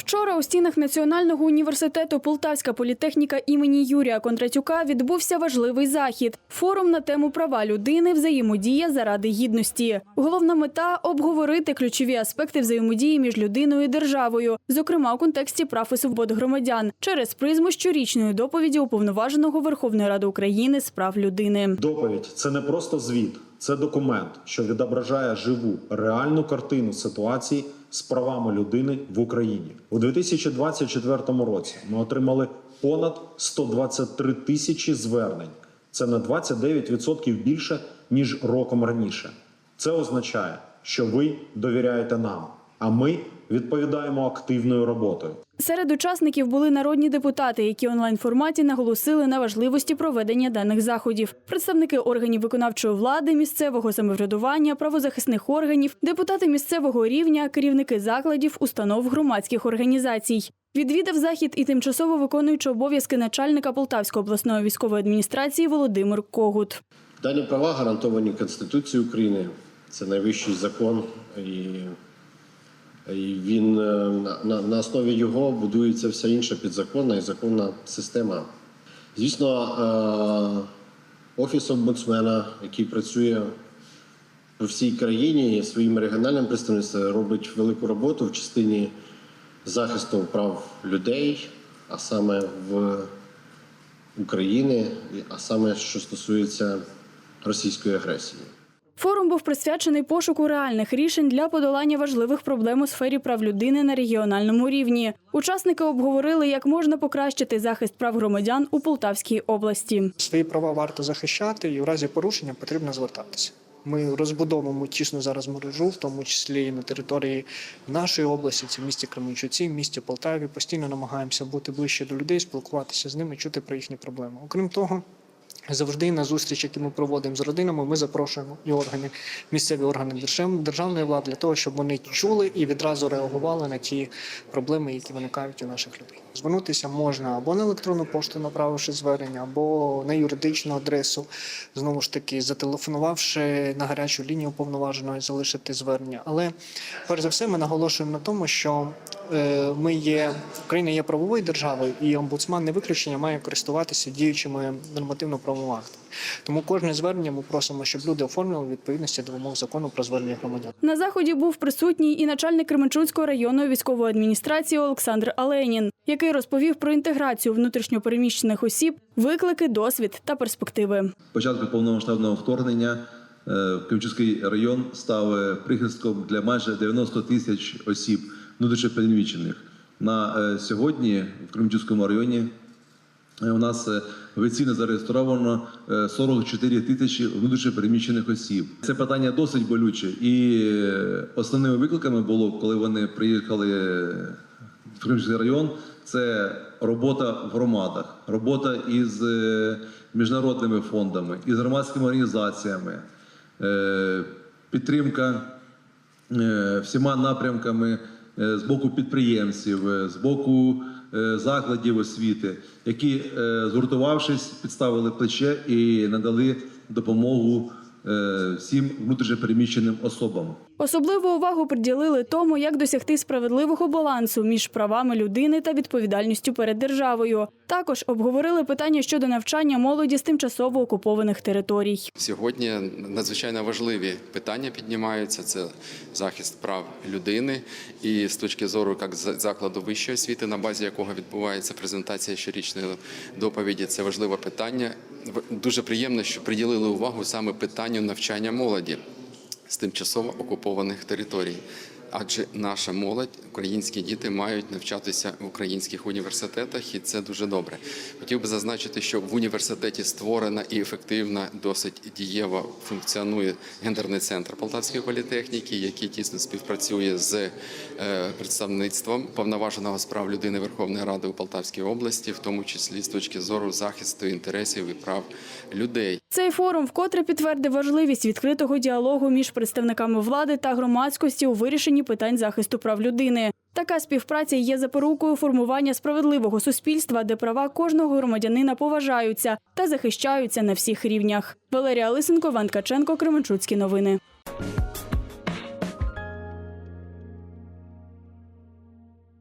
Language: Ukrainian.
Вчора у стінах Національного університету Полтавська політехніка імені Юрія Кондратюка відбувся важливий захід. Форум на тему права людини, взаємодія заради гідності. Головна мета обговорити ключові аспекти взаємодії між людиною і державою, зокрема у контексті прав і свобод громадян, через призму щорічної доповіді уповноваженого Верховної Ради України з прав людини. Доповідь це не просто звіт, це документ, що відображає живу реальну картину ситуації з правами людини в Україні у 2024 році. Ми отримали понад 123 тисячі звернень. Це на 29% більше ніж роком раніше. Це означає, що ви довіряєте нам, а ми відповідаємо активною роботою. Серед учасників були народні депутати, які онлайн форматі наголосили на важливості проведення даних заходів. Представники органів виконавчої влади, місцевого самоврядування, правозахисних органів, депутати місцевого рівня, керівники закладів, установ громадських організацій. Відвідав захід і тимчасово виконуючи обов'язки начальника Полтавської обласної військової адміністрації Володимир Когут. Дані права гарантовані Конституцією України. Це найвищий закон, і, він е, на, на, на основі його будується вся інша підзаконна і законна система. Звісно, е, офіс омбудсмена, який працює по всій країні своїм регіональним представництвом, робить велику роботу в частині захисту прав людей, а саме в України, а саме що стосується російської агресії. Форум був присвячений пошуку реальних рішень для подолання важливих проблем у сфері прав людини на регіональному рівні. Учасники обговорили, як можна покращити захист прав громадян у Полтавській області. Свої права варто захищати, і в разі порушення потрібно звертатися. Ми розбудовуємо тісно зараз мережу, в тому числі і на території нашої області, це в місті Кременчуці, в місті Полтаві. Постійно намагаємося бути ближче до людей, спілкуватися з ними, чути про їхні проблеми. Окрім того. Завжди на зустріч, які ми проводимо з родинами, ми запрошуємо і органи, місцеві органи держав- державної влади для того, щоб вони чули і відразу реагували на ті проблеми, які виникають у наших людей. Звернутися можна або на електронну пошту, направивши звернення, або на юридичну адресу, знову ж таки, зателефонувавши на гарячу лінію уповноваженої, залишити звернення. Але перш за все, ми наголошуємо на тому, що е, ми є Україна є правовою державою, і омбудсман не виключення має користуватися діючими нормативно-правовими актами. Тому кожне звернення ми просимо, щоб люди оформили відповідності до вимог закону про звернення громадян. На заході був присутній і начальник Кременчуцької районної військової адміністрації Олександр Аленін, який розповів про інтеграцію внутрішньопереміщених осіб, виклики, досвід та перспективи. початку повномасштабного вторгнення е, Кримчуцький район став е, прихистком для майже 90 тисяч осіб внутрішньопереміщених. На е, сьогодні в Кримчуцькому районі у нас е, офіційно зареєстровано е, 44 тисячі внутрішньопереміщених осіб. Це питання досить болюче, і е, основними викликами було, коли вони приїхали е, в Кримський район, це робота в громадах, робота із е, міжнародними фондами, із громадськими організаціями, е, підтримка е, всіма напрямками е, з боку підприємців, е, з боку е, закладів освіти, які, е, згуртувавшись, підставили плече і надали допомогу е, всім внутрішньопереміщеним особам. Особливу увагу приділили тому, як досягти справедливого балансу між правами людини та відповідальністю перед державою. Також обговорили питання щодо навчання молоді з тимчасово окупованих територій. Сьогодні надзвичайно важливі питання піднімаються. Це захист прав людини, і з точки зору як закладу вищої освіти, на базі якого відбувається презентація щорічної доповіді. Це важливе питання. Дуже приємно, що приділили увагу саме питанню навчання молоді з тимчасово окупованих територій. Адже наша молодь, українські діти мають навчатися в українських університетах, і це дуже добре. Хотів би зазначити, що в університеті створена і ефективна, досить дієво функціонує гендерний центр Полтавської політехніки, який тісно співпрацює з е, представництвом повноваженого з прав людини Верховної Ради у Полтавській області, в тому числі з точки зору захисту інтересів і прав людей. Цей форум вкотре підтвердив важливість відкритого діалогу між представниками влади та громадськості у вирішенні питань захисту прав людини. Така співпраця є запорукою формування справедливого суспільства, де права кожного громадянина поважаються та захищаються на всіх рівнях. Валерія Лисенко, Ван Каченко, Кременчуцькі новини.